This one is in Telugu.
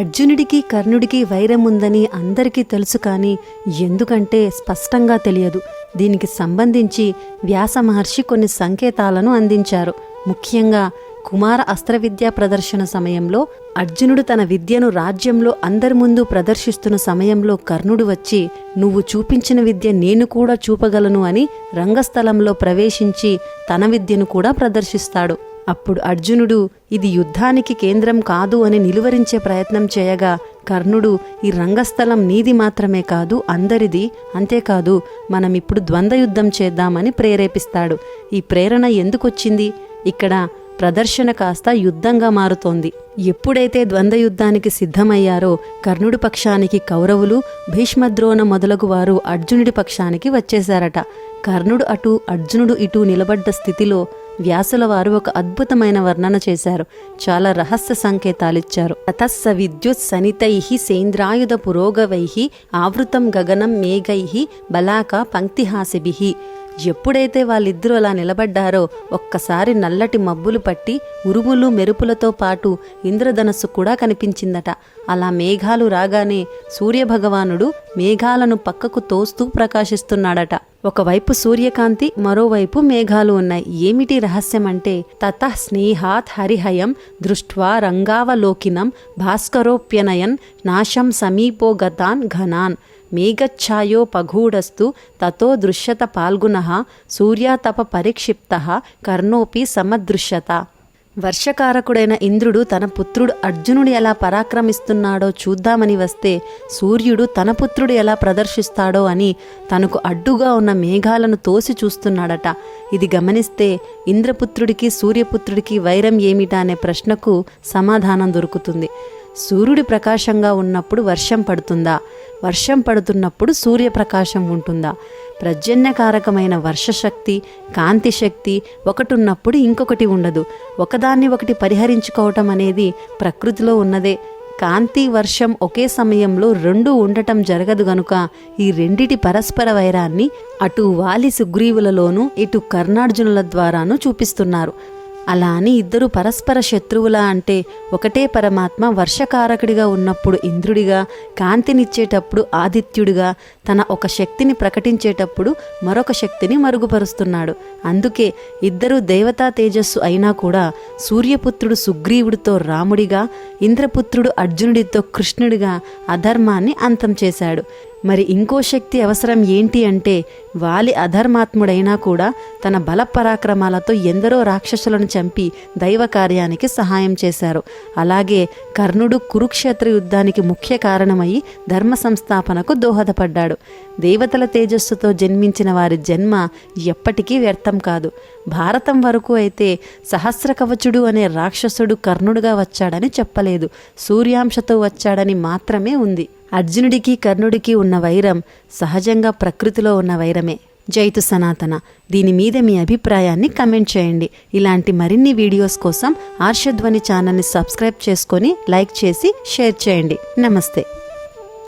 అర్జునుడికి కర్ణుడికి వైరం ఉందని అందరికీ తెలుసు కానీ ఎందుకంటే స్పష్టంగా తెలియదు. దీనికి సంబంధించి వ్యాస మహర్షి కొన్ని సంకేతాలను అందించారు. ముఖ్యంగా కుమార అస్త్ర విద్యా ప్రదర్శన సమయంలో అర్జునుడు తన విద్యను రాజ్యంలో అందరి ముందు ప్రదర్శిస్తున్న సమయంలో కర్ణుడు వచ్చి నువ్వు చూపించిన విద్య నేను కూడా చూపగలను అని రంగస్థలంలో ప్రవేశించి తన విద్యను కూడా ప్రదర్శిస్తాడు. అప్పుడు అర్జునుడు ఇది యుద్ధానికి కేంద్రం కాదు అని నిలువరించే ప్రయత్నం చేయగా కర్ణుడు ఈ రంగస్థలం నీది మాత్రమే కాదు అందరిది అంతేకాదు మనం ఇప్పుడు ద్వంద్వ యుద్ధం చేద్దామని ప్రేరేపిస్తాడు. ఈ ప్రేరణ ఎందుకొచ్చింది? ఇక్కడ ప్రదర్శన కాస్త యుద్ధంగా మారుతోంది. ఎప్పుడైతే ద్వంద్వ యుద్ధానికి సిద్ధమయ్యారో కర్ణుడి పక్షానికి కౌరవులు భీష్మద్రోణ మొదలగు వారు అర్జునుడి పక్షానికి వచ్చేశారట. కర్ణుడు అటు అర్జునుడు ఇటు నిలబడ్డ స్థితిలో వ్యాసుల వారు ఒక అద్భుతమైన వర్ణన చేశారు. చాలా రహస్య సంకేతాలిచ్చారు. తతస్స విద్యుత్ సనితై సేంద్రాయుధ పురోగవై ఆవృతం గగనం మేఘై బలాక పంక్తిహాసిభి. ఎప్పుడైతే వాళ్ళిద్దరూ అలా నిలబడ్డారో ఒక్కసారి నల్లటి మబ్బులు పట్టి ఉరుములు మెరుపులతో పాటు ఇంద్రధనస్సు కూడా కనిపించిందట. అలా మేఘాలు రాగానే సూర్యభగవానుడు మేఘాలను పక్కకు తోస్తూ ప్రకాశిస్తున్నాడట. ఒకవైపు సూర్యకాంతి మరోవైపు మేఘాలు ఉన్నాయి. ఏమిటి రహస్యం అంటే తత స్నేహాత్ హరిహయం దృష్ట్వా రంగావలోకినం భాస్కరోప్యనయన్ నాశం సమీపోగతాన్ ఘనాన్ మేఘఛాయోపగూఢస్తు తతో దృశ్యత పాల్గుణ సూర్యాతప పరిక్షిప్త కర్ణోపి సమదృశ్యత. వర్షకారకుడైన ఇంద్రుడు తన పుత్రుడు అర్జునుడు ఎలా పరాక్రమిస్తున్నాడో చూద్దామని వస్తే సూర్యుడు తన పుత్రుడు ఎలా ప్రదర్శిస్తాడో అని తనకు అడ్డుగా ఉన్న మేఘాలను తోసి చూస్తున్నాడట. ఇది గమనిస్తే ఇంద్రపుత్రుడికి సూర్యపుత్రుడికి వైరం ఏమిటా అనే ప్రశ్నకు సమాధానం దొరుకుతుంది. సూర్యుడి ప్రకాశంగా ఉన్నప్పుడు వర్షం పడుతుందా? వర్షం పడుతున్నప్పుడు సూర్యప్రకాశం ఉంటుందా? ప్రజన్యకారకమైన వర్షశక్తి కాంతి శక్తి ఒకటి ఉన్నప్పుడు ఇంకొకటి ఉండదు. ఒకదాన్ని ఒకటి పరిహరించుకోవటం అనేది ప్రకృతిలో ఉన్నదే. కాంతి వర్షం ఒకే సమయంలో రెండు ఉండటం జరగదు గనుక ఈ రెండిటి పరస్పర వైరాన్ని అటు వాలి సుగ్రీవులలోనూ ఇటు కర్ణార్జునుల ద్వారాను చూపిస్తున్నారు. అలా అని ఇద్దరు పరస్పర శత్రువులా అంటే ఒకటే పరమాత్మ వర్షకారకుడిగా ఉన్నప్పుడు ఇంద్రుడిగా కాంతినిచ్చేటప్పుడు ఆదిత్యుడిగా తన ఒక శక్తిని ప్రకటించేటప్పుడు మరొక శక్తిని మరుగుపరుస్తున్నాడు. అందుకే ఇద్దరు దేవతా తేజస్సు అయినా కూడా సూర్యపుత్రుడు సుగ్రీవుడితో రాముడిగా ఇంద్రపుత్రుడు అర్జునుడితో కృష్ణుడిగా అధర్మాన్ని అంతం చేశాడు. మరి ఇంకో శక్తి అవసరం ఏంటి అంటే వాలి అధర్మాత్ముడైనా కూడా తన బల పరాక్రమాలతో ఎందరో రాక్షసులను చంపి దైవ కార్యానికి సహాయం చేశారు. అలాగే కర్ణుడు కురుక్షేత్ర యుద్ధానికి ముఖ్య కారణమై ధర్మ సంస్థాపనకు దోహదపడ్డాడు. దేవతల తేజస్సుతో జన్మించిన వారి జన్మ ఎప్పటికీ వ్యర్థం కాదు. భారతం వరకు అయితే సహస్ర కవచుడు అనే రాక్షసుడు కర్ణుడుగా వచ్చాడని చెప్పలేదు. సూర్యాంశతో వచ్చాడని మాత్రమే ఉంది. అర్జునుడికి కర్ణుడికి ఉన్న వైరం సహజంగా ప్రకృతిలో ఉన్న వైరమే. జైతు సనాతన. దీని మీద మీ అభిప్రాయాన్ని కమెంట్ చేయండి. ఇలాంటి మరిన్ని వీడియోస్ కోసం ఆర్షధ్వని ఛానల్ని సబ్స్క్రైబ్ చేసుకొని లైక్ చేసి షేర్ చేయండి. నమస్తే.